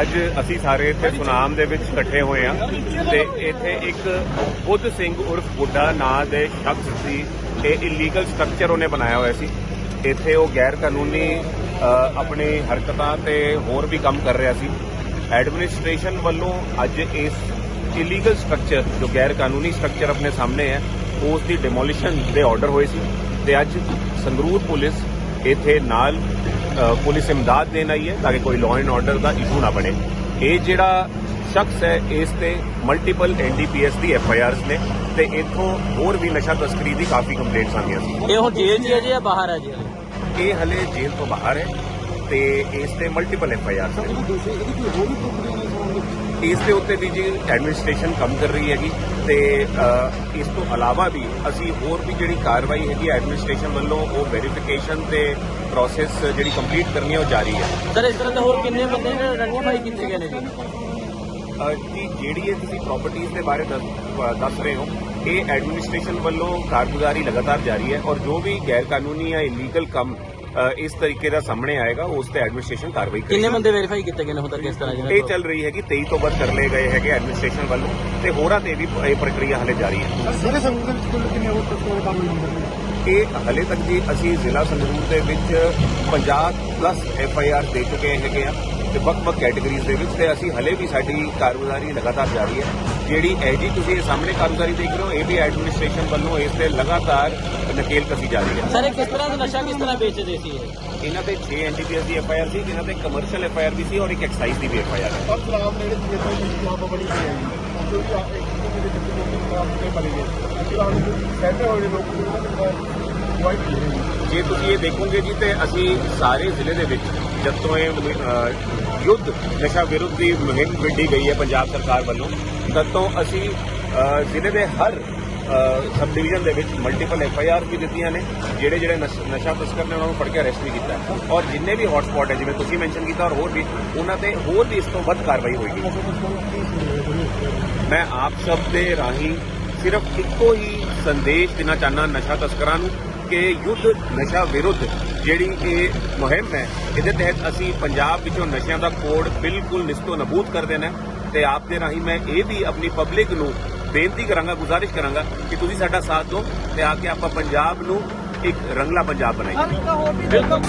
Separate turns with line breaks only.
ਅੱਜ ਅਸੀਂ ਸਾਰੇ ਇੱਥੇ ਸੁਨਾਮ ਦੇ ਵਿੱਚ ਇਕੱਠੇ ਹੋਏ ਆ ਤੇ ਇੱਥੇ ਇੱਕ ਬੁੱਧ ਸਿੰਘ ਉਰਫ ਬੁੱਢਾ ਨਾਂ ਦੇ ਸ਼ਖਸ ਸੀ। ਇਹ ਇਲੀਗਲ ਸਟਰਕਚਰ ਉਹਨੇ ਬਣਾਇਆ ਹੋਇਆ ਸੀ। ਇੱਥੇ ਉਹ ਗੈਰ ਕਾਨੂੰਨੀ ਆਪਣੀ ਹਰਕਤਾਂ ਤੇ ਹੋਰ ਵੀ ਕੰਮ ਕਰ ਰਿਹਾ ਸੀ। ਐਡਮਿਨਿਸਟ੍ਰੇਸ਼ਨ ਵੱਲੋਂ ਅੱਜ ਇਸ ਇਲੀਗਲ ਸਟਰਕਚਰ ਜੋ ਗੈਰ ਕਾਨੂੰਨੀ ਸਟਰਕਚਰ ਆਪਣੇ ਸਾਹਮਣੇ ਹੈ, ਉਸ ਦੀ ਡਿਮੋਲੀਸ਼ਨ ਦੇ ਆਰਡਰ ਹੋਏ ਸੀ ਤੇ ਅੱਜ ਸੰਗਰੂਰ ਪੁਲਿਸ ਇੱਥੇ ਨਾਲ ਪੁਲਿਸ ਇਮਦਾਦ ਦੇਣ ਆਈ ਹੈ ਤਾਂ ਕਿ ਕੋਈ ਲਾਅ ਐਂਡ ਆਰਡਰ ਦਾ ਇਸ਼ੂ ਨਾ ਬਣੇ। ਇਹ ਜਿਹੜਾ ਸ਼ਖਸ ਹੈ ਇਸ ਤੇ ਮਲਟੀਪਲ ਐਨਡੀਪੀਐਸ ਦੀ ਐਫ ਆਈ ਆਰਸ ਨੇ ਤੇ ਇੱਥੋਂ ਹੋਰ ਵੀ ਨਸ਼ਾ ਤਸਕਰੀ ਦੀ ਕਾਫੀ ਕੰਪਲੇਂਟਸ ਆਉਂਦੀਆਂ ਸੀ।
ਇਹ ਹੁਣ ਜੇਲ੍ਹ 'ਚ ਹੈ ਜੀ ਜਾਂ ਬਾਹਰ ਹੈ ਜੀ?
ਇਹ ਹਲੇ ਜੇਲ੍ਹ ਤੋਂ ਬਾਹਰ ਹੈ। ਤੇ ਇਸ ਤੇ ਮਲਟੀਪਲ ਐਫ ਆਈ ਆਰਸ ਨੇ। ਇਸ ਦੇ ਉੱਤੇ ਵੀ ਜੀ ਐਡਮਿਨਿਸਟ੍ਰੇਸ਼ਨ ਕੰਮ ਕਰ ਰਹੀ ਹੈਗੀ ਤੇ ਇਸ ਤੋਂ ਇਲਾਵਾ ਵੀ ਅਸੀਂ ਹੋਰ ਵੀ ਜਿਹੜੀ ਕਾਰਵਾਈ ਹੈਗੀ ਐਡਮਿਨਿਸਟ੍ਰੇਸ਼ਨ ਵੱਲੋਂ ਉਹ ਵੈਰੀਫਿਕੇਸ਼ਨ ਤੇ ਪ੍ਰੋਸੈਸ ਜਿਹੜੀ ਕੰਪਲੀਟ ਕਰਨੀ ਹੈ ਉਹ ਜਾਰੀ ਹੈ।
ਸਰ ਇਸ ਤਰ੍ਹਾਂ ਦੇ ਹੋਰ ਕਿੰਨੇ ਬੰਦੇ ਨੇ ਆਈਡੈਂਟੀਫਾਈ ਕੀਤੇ ਗਏ ਨੇ ਜੀ?
ਜਿਹੜੀ ਇਹ ਤੁਸੀਂ ਪ੍ਰਾਪਰਟੀਆਂ ਦੇ ਬਾਰੇ ਦੱਸ ਰਹੇ ਹੋ ਇਹ ਐਡਮਿਨਿਸਟ੍ਰੇਸ਼ਨ ਵੱਲੋਂ ਕਾਰਗੁਜ਼ਾਰੀ ਲਗਾਤਾਰ ਜਾਰੀ ਹੈ ਔਰ ਜੋ ਵੀ ਗੈਰ ਕਾਨੂੰਨੀ ਜਾਂ ਇਲੀਗਲ ਕੰਮ ਇਸ ਤਰੀਕੇ ਦਾ ਸਾਹਮਣੇ ਆਏਗਾ ਉਸ ਤੇ ਐਡਮਿਨਿਸਟ੍ਰੇਸ਼ਨ ਕਾਰਵਾਈ
ਕਿੰਨੇ
ਕਰੇਗੀ
ਬੰਦੇ ਵੈਰੀਫਾਈ ਕੀਤੇ ਗਏ ਨੇ ਹੁਣ ਤੱਕ ਇਸ ਤਰ੍ਹਾਂ
ਇਹ
ਜਿਹੜਾ
ਚੱਲ ਰਹੀ ਹੈਗੀ 23 ਤੋਂ ਵੱਧ ਕਰ ਲਏ ਗਏ ਹੈਗੇ ਐਡਮਿਨਿਸਟ੍ਰੇਸ਼ਨ ਵੱਲੋਂ ਤੇ ਹੋਰਾਂ ਤੇ ਵੀ ਇਹ ਪ੍ਰਕਿਰਿਆ ਹਲੇ ਜਾਰੀ ਹੈ।
ਸਾਰੇ ਸੰਗਠਨ ਦੇ ਵਿੱਚ ਕੁੱਲ ਕਿੰਨੇ ਹੋਰ ਤਸਕਰ ਕੰਮ ਹੁੰਦੇ ਨੇ?
ਇਹ ਹਲੇ ਤੱਕ ਜੀ ਅਸੀਂ ਜ਼ਿਲ੍ਹਾ ਸੰਗਰੂਰ ਦੇ ਵਿੱਚ 50 ਪਲੱਸ ਐਫ ਆਈ ਆਰ ਦੇ ਚੁੱਕੇ ਹੈਗੇ ਆ ਤੇ ਵੱਖ-ਵੱਖ ਕੈਟਾਗਰੀਜ਼ ਦੇ ਵਿੱਚ ਤੇ ਅਸੀਂ ਹਲੇ ਵੀ ਸਾਡੀ ਕਾਰਗੁਜ਼ਾਰੀ ਲਗਾਤਾਰ ਜਾਰੀ ਹੈ। ਜਿਹੜੀ ਇਹ ਜੀ ਤੁਸੀਂ ਇਹ ਸਾਹਮਣੇ ਕਾਰਗੁਜ਼ਾਰੀ ਦੇਖ ਰਹੇ ਹੋ ਇਹ ਵੀ ਐਡਮਿਨਿਸਟ੍ਰੇਸ਼ਨ ਵੱਲੋਂ ਇਸ ਤੇ ਲਗਾਤਾਰ ਨਕੇਲ ਕਸੀ ਜਾ ਰਹੀ ਹੈ।
ਸਰ ਇਹ ਕਿਸ ਤਰ੍ਹਾਂ ਦਾ ਨਸ਼ਾ ਕਿਸ ਤਰ੍ਹਾਂ ਵੇਚਦੇ ਸੀ ਇਹ?
ਇਹਨਾਂ ਤੇ 6 ਐਨਡੀਪੀਐਸ ਦੀ ਐਫ ਆਈ ਆਰ ਸੀ ਜਿਨ੍ਹਾਂ ਤੇ ਕਮਰਸ਼ੀਅਲ ਐਫ ਆਈ ਆਰ ਵੀ ਸੀ ਔਰ ਇੱਕ ਐਕਸਾਈਜ਼ ਦੀ ਵੀ ਐਫ ਆਈ ਆਰ ਹੈ।
ਔਰ ਸਲਾਮ ਨੇੜੇ ਦੀ ਜਿੱਥੇ ਦੀ ਆਪ ਬੜੀ ਹੈ ਜੋ। ਕਿ ਆਪ ਇੱਕ ਤੇ ਬਣੇ ਹੋਏ ਲੋਕ ਹੈ
ਜੇ ਤੁਸੀਂ ਇਹ ਦੇਖੋਗੇ ਜੀ ਤੇ ਅਸੀਂ ਸਾਰੇ ਜ਼ਿਲ੍ਹੇ ਦੇ ਵਿੱਚ ਜਦ ਤੋਂ ਇਹ ਯੁੱਧ ਨਸ਼ਾ ਵਿਰੁੱਧ ਦੀ ਮੁਹਿੰਮ ਵਿੱਢੀ ਗਈ ਹੈ ਪੰਜਾਬ ਸਰਕਾਰ ਵੱਲੋਂ ਤਦ ਤੋਂ ਅਸੀਂ ਜ਼ਿਲ੍ਹੇ ਦੇ ਹਰ ਸਬ ਡਿਵੀਜ਼ਨ ਦੇ ਵਿੱਚ ਮਲਟੀਪਲ ਐਫ ਆਈ ਆਰ ਵੀ ਦਿੱਤੀਆਂ ਨੇ, ਜਿਹੜੇ ਜਿਹੜੇ ਨਸ਼- ਨਸ਼ਾ ਤਸਕਰ ਨੇ ਉਹਨਾਂ ਨੂੰ ਫੜ ਕੇ ਅਰੈਸਟ ਵੀ ਕੀਤਾ ਔਰ ਜਿੰਨੇ ਵੀ ਹੌਟ ਸਪੌਟ ਹੈ, ਜਿਵੇਂ ਤੁਸੀਂ ਮੈਂਸ਼ਨ ਕੀਤਾ ਔਰ ਹੋਰ ਵੀ, ਉਹਨਾਂ ਤੇ ਹੋਰ ਵੀ ਇਸ ਤੋਂ ਵੱਧ ਕਾਰਵਾਈ ਹੋਏਗੀ। ਮੈਂ ਆਪ ਸਭ ਦੇ ਰਾਹੀਂ ਸਿਰਫ ਇੱਕੋ ਹੀ ਸੰਦੇਸ਼ ਦੇਣਾ ਚਾਹਨਾ ਨਸ਼ਾ ਤਸਕਰਾਂ ਨੂੰ ਕਿ ਯੁੱਧ ਨਸ਼ਾ ਵਿਰੁੱਧ ਜਿਹੜੀ ਇਹ ਮੁਹਿੰਮ ਹੈ, ਇਹਦੇ ਤਹਿਤ ਅਸੀਂ ਪੰਜਾਬ ਵਿੱਚੋਂ ਨਸ਼ਿਆਂ ਦਾ ਕੋਡ ਬਿਲਕੁਲ ਨਿਸਤੋ ਨਬੂਦ ਕਰ ਦੇਣਾ ਹੈ ਤੇ ਆਪ ਦੇ ਰਾਹੀਂ ਮੈਂ ਇਹ ਵੀ ਆਪਣੀ ਪਬਲਿਕ ਨੂੰ ਬੇਨਤੀ ਕਰਾਂਗਾ, ਗੁਜ਼ਾਰਿਸ਼ ਕਰਾਂਗਾ ਕਿ ਤੁਸੀਂ ਸਾਡਾ ਸਾਥ ਦਿਓ ਤੇ ਆ ਕੇ ਆਪਾਂ ਪੰਜਾਬ ਨੂੰ ਇੱਕ ਰੰਗਲਾ ਪੰਜਾਬ ਬਣਾਈਏ।
ਬਿਲਕੁਲ